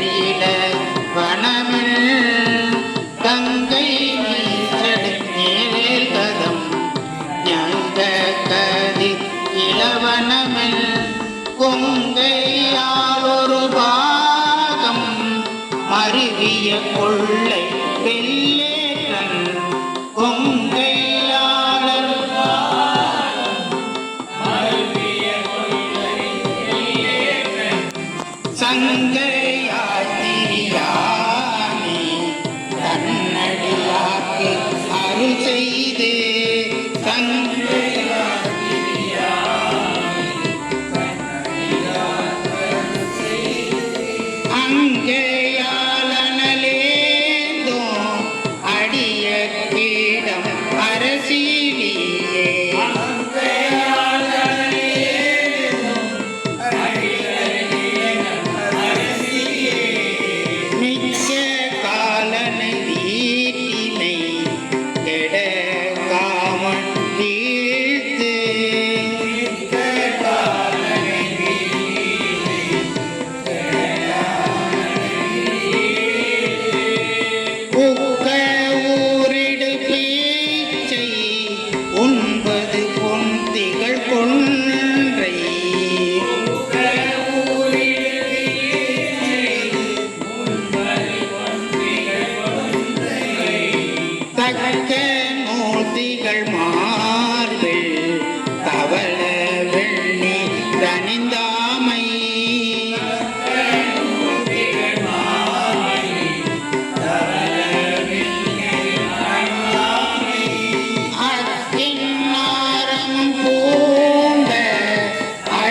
தெரியல வனமில் கங்கை கதம் ஞாங்க கதி இளவனமில் கொங்கையாலொரு பாகம். மருவிய கொள்ள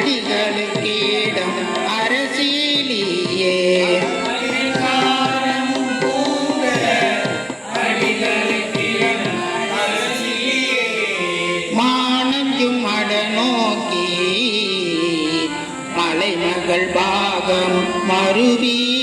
அடிகளுக்கு இடம் அரசியலியே. மானஞ்சும் அடநோக்கி மலைமகள் பாகம் மறுவீ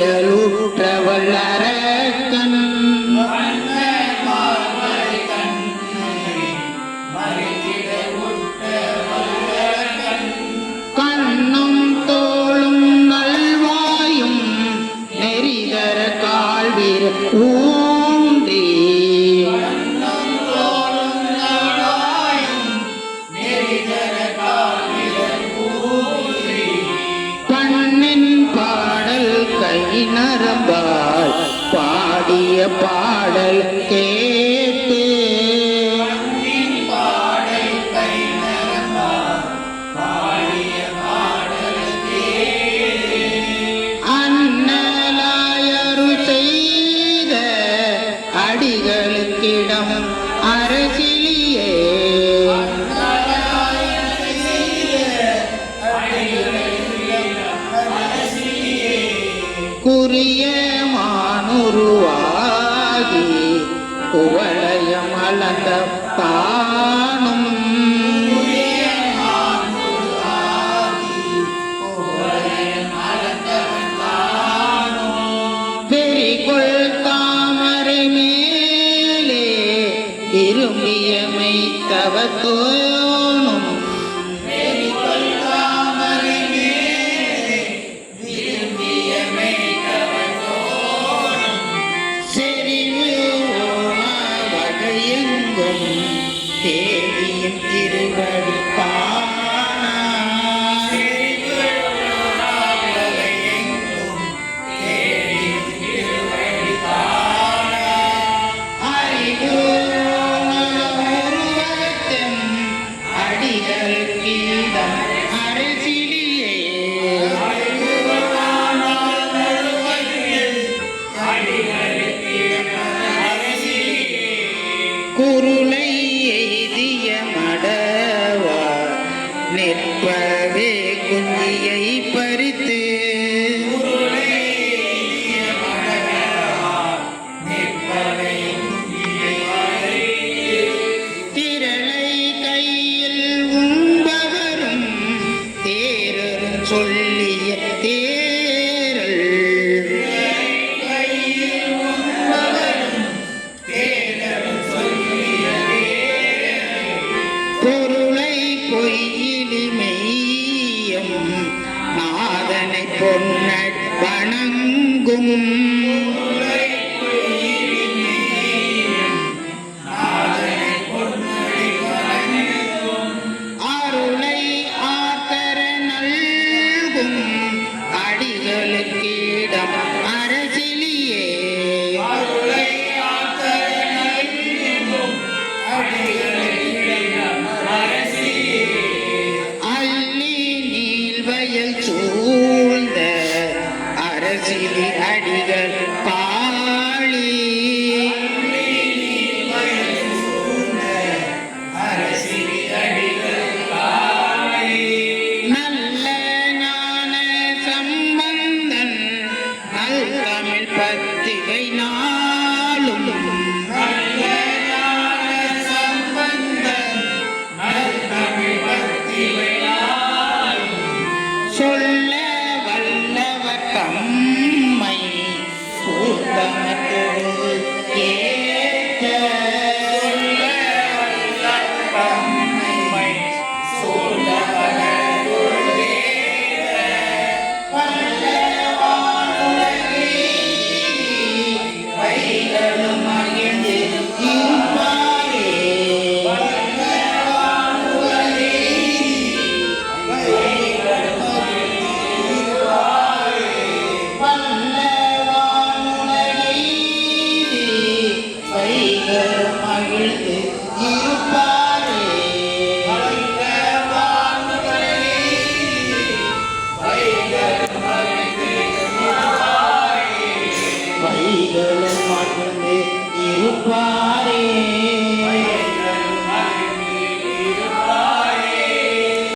உயிரூற்ற வல்லரை குறிய மானுருவாகி குவளையம் அளந்த தானும். வெறிகொள் தாமரை மேலே இரும்பியமை தவ தேவியின் திருவடி சொல்லிய தேரல். பொருளை பொய்யிலி மெய்யம் நாதனை பொன்னட் வணங்கும். அரசிலி அடிகள் பாழி நல்ல ஞான சம்பந்தன் நல் தமிழ் பத்திகை நாளும்